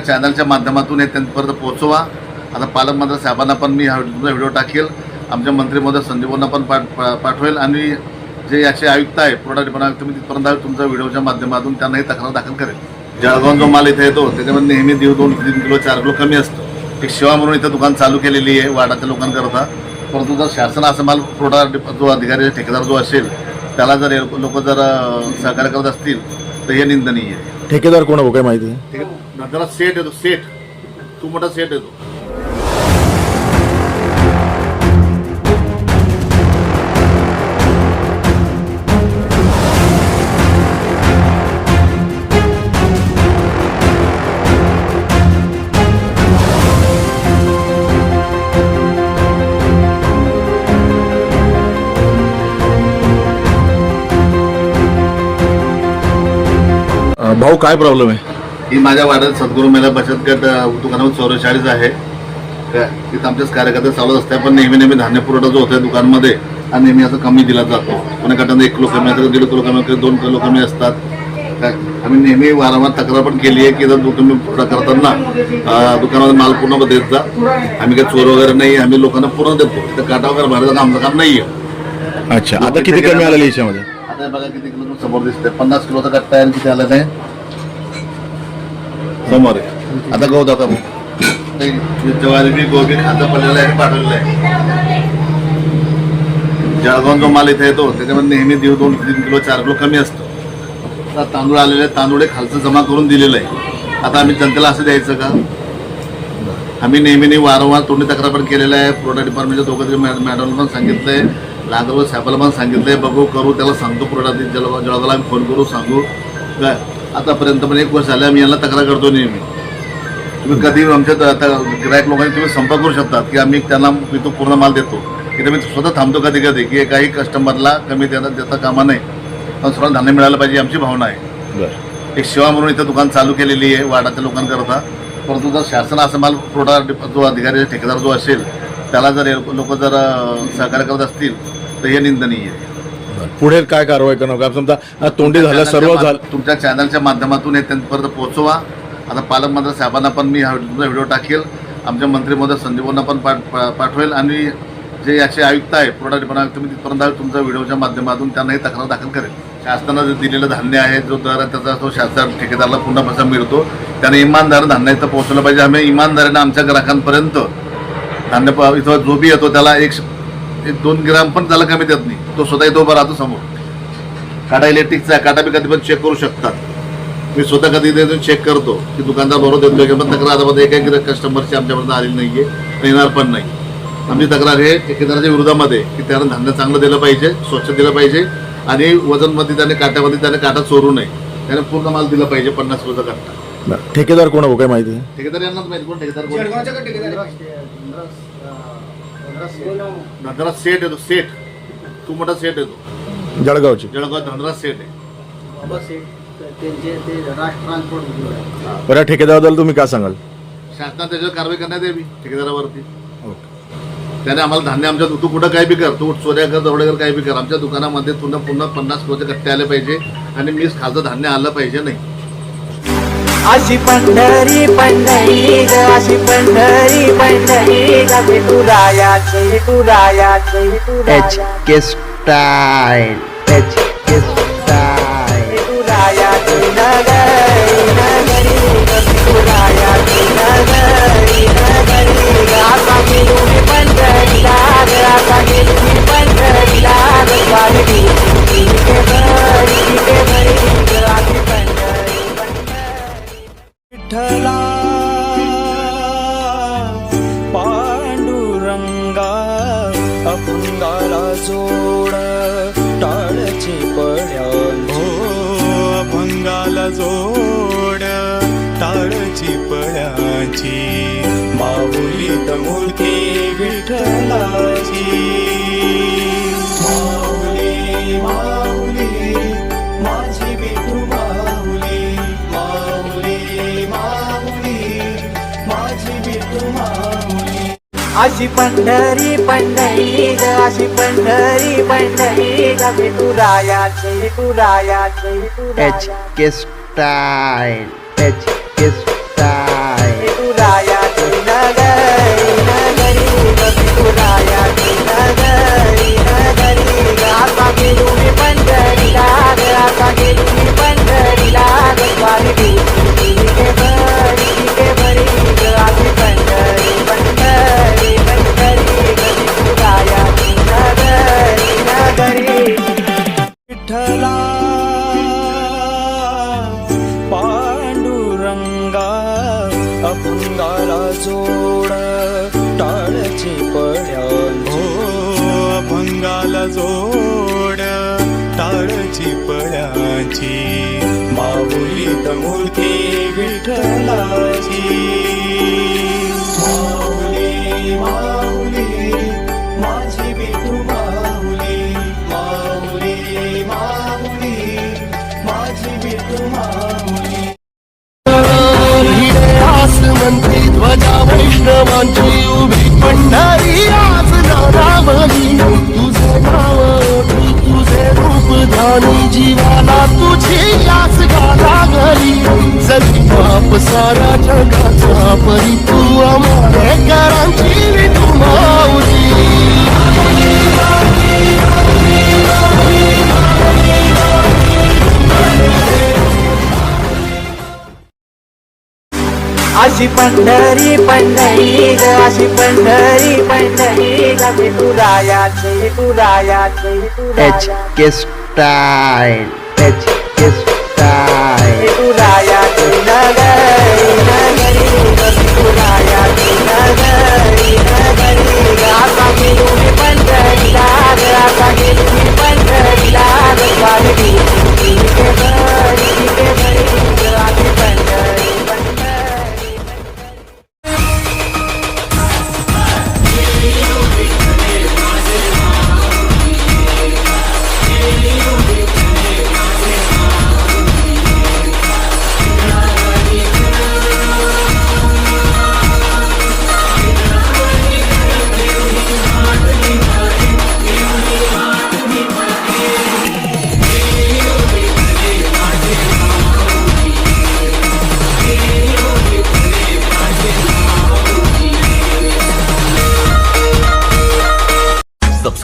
चॅनलच्या माध्यमातून हे त्यांच्यापर्यंत पोहोचवा. आता पालकमंत्री साहेबांना पण मी हा तुमचा व्हिडिओ टाकेल. आमच्या मंत्री महोदय संदीपांना पण पाठ पाठवेल. आणि जे याचे आयुक्त आहे प्रोडक्ट डिपार्टमेंट आयुक्त मी तिथपर्यंत तुमच्या व्हिडिओच्या माध्यमातून त्यांनाही तक्रार दाखल करेल. जळगाव जो माल इथे येतो त्याच्यामध्ये नेहमी दीड दोन तीन किलो चार किलो कमी असतं. एक सेवा म्हणून इथं दुकान चालू केलेली आहे वाडाच्या लोकांकरता. परंतु जर शासन असं माल प्रोडक्ट जो अधिकारी ठेकेदार जो असेल त्याला जर लोक जर सहकार्य करत असतील तर हे निंदनीय आहे. ठेकेदार कोण हो काय माहिती? त्याला सेट येतो सेट. तू मोठा सेट येतो. भाऊ काय प्रॉब्लेम आहे? ही माझ्या वाड्यात सद्गुरू मेला बचत गट दुकानावर चौवेचाळीस आहे. काय तिथं आमचेच कार्यकर्ते चालत असतात पण नेहमी नेहमी धान्य पुरवठा जो होतो दुकानमध्ये हा नेहमी असं कमी दिला जातो. कोणी गटाने एक किलो कमी असतं दीड किलो कमी असतं दोन किलो कमी असतात. काय आम्ही नेहमी वारंवार तक्रार पण केली आहे की जर तुम्ही पुरवठा करताना दुकानामध्ये माल पूर्ण देत जा. आम्ही काही चोर वगैरे नाही आम्ही लोकांना पूर्ण देतो. तर काटा वगैरे भरायचं आमचं काम नाही आहे अच्छा आता किती कमी आलेली याच्यामध्ये? आता बघा किती किलो समोर दिसते पन्नास किलोचा कट्टा आहे आणि किती आलं काय समोर आता गहू दाखवा. भाऊ. ज्वारी बी गोबी खातं पडलेलं आहे पाठवलेलं आहे जळगाव जो माल इथे येतो. त्याच्यामध्ये नेहमी दीड दोन तीन किलो चार किलो कमी असतं. आता तांदूळ आलेले तांदूळ हे खालचं जमा करून दिलेलं आहे. आता आम्ही जनतेला असं द्यायचं का? आम्ही नेहमी वारंवार तोंडी तक्रार पण केलेलं आहे. पुरवठा डिपार्टमेंटच्या दोघं तरी मॅडमला पण सांगितलं आहे लागवड साहेबाला पण सांगितलंय. बघू करू. त्याला सांगतो पुरवठा. जळगाव जळगावला आम्ही फोन करू सांगू. काय? आतापर्यंत पण एक वर्ष झालं आम्ही यांना तक्रार करतो नेहमी. तुम्ही कधी आमच्या गिरायक लोकांनी तुम्ही संपर्क करू शकतात की आम्ही त्यांना मी तो पूर्ण माल देतो. की मी स्वतः थांबतो कधी कधी की काही कस्टमरला कमी देता देता कामा नाही पण स्वतः धान्य मिळालं पाहिजे आमची भावना आहे. एक सेवा म्हणून इथं दुकान चालू केलेली आहे वाडाच्या लोकांकरता. परंतु जर शासन असं माल प्रोडक्ट जो अधिकारी ठेकेदार जो असेल त्याला जर लोक जर सहकार्य करत असतील तर हे निंदनीय आहे. पुढे काय कारवाई करणार? का समजा तोंडी झालं सर्व झालं तुमच्या चॅनलच्या माध्यमातून हे त्यांच्यापर्यंत पोहोचवा. आता पालकमंत्री साहेबांना पण मी हा तुमचा व्हिडिओ टाकेल. आमच्या मंत्री महोदय संदीपांना पण पाठ पाठवेल. आणि जे याचे आयुक्त आहे प्रोडक्ट डिपार्टमेंट आयुक्त मी तिथपर्यंत तुमच्या व्हिडिओच्या माध्यमातून त्यांनाही तक्रार दाखल करेल. शासनानं जे दिलेलं धान्य आहे जो दर आहे त्याचा तो शासन ठेकेदारला पुन्हा पैसा मिळतो. त्याने इमानदार धान्य इथं पोहोचलं पाहिजे. आम्ही इमानदारीनं आमच्या ग्राहकांपर्यंत धान्य प- इथं जो बी येतो त्याला एक एक दोन ग्राम पण त्याला कमी देत नाही. तो स्वतः येतो उभा राहतो समोर. काटा इलेक्ट्रिकचा आहे काटा बी कधी पण चेक करू शकतात. मी स्वतः कधी ते चेक करतो. की दुकानदार बरोबर देतो की? पण तक्रार आतापर्यंत एकही कस्टमरची आमच्यापर्यंत आलेली नाहीये. आणि येणार पण नाही. आमची तक्रार हे ठेकेदाराच्या विरोधामध्ये आहे की त्यानं धान्य चांगलं दिलं पाहिजे स्वच्छ दिलं पाहिजे आणि वजनमध्ये त्याने काट्यामध्ये त्याने काटा चोरू नये. त्याने पूर्ण माल दिला पाहिजे पन्नास किलोचा बरं. ठेकेदार कोण आहे? हो काय माहिती. आहे? ठेकेदार यांनाच माहिती कोण ठेकेदार कोण धनराज सेठ. येतो सेठ. तू मोठा सेठ येतो. जळगावची. जळगाव धनराज सेठ आहे. त्यांचे ते राष्ट्र ट्रान्सपोर्ट उद्योग आहे. बरं ठेकेदाराबद्दल तुम्ही काय सांगाल? शासनाने त्याच्यावर कारवाई करण्यात यावी ठेकेदारावरती. ओके. त्याने आम्हाला धान्य आमच्या तू कुठं काय बी कर तू चोऱ्या कर दरोडे कर काय बी कर आमच्या दुकानामध्ये पुन्हा पुन्हा पन्नास किलोचे कट्टे आले पाहिजे आणि मी खालचं धान्य आलं पाहिजे नाही. अशी पंढरी पंढरी ग अशी पंढरी पंढरी ग. विठुरायाची विठुरायाची H K style H K style. विठुरायाची नगरी. जोड टाळची पड्या हो अभंगाला जोड टाळची पळाची माऊली मूर्ती विठ्ठलाची. अशी पंढरी पंढरी ग अशी पंढरी पंढरी ग. विठुरायाची विठुरायाची H K style H K style. माऊली मूर्ती विठ्ठलाची. माऊली माऊली माझी विठू माऊली. माऊली माऊली माझी विठू माऊली. आसमंती ध्वजा वैष्णवांची उभी पंढरी आज तुझे नाव तुझे रूप धानी जीवाला तुझी बाप सारा जगाचा परी तू माऊली. अशी पंढरी पंढरी ग अशी पंढरी पंढरी ग विठुरायाची विठुरायाची H K style H K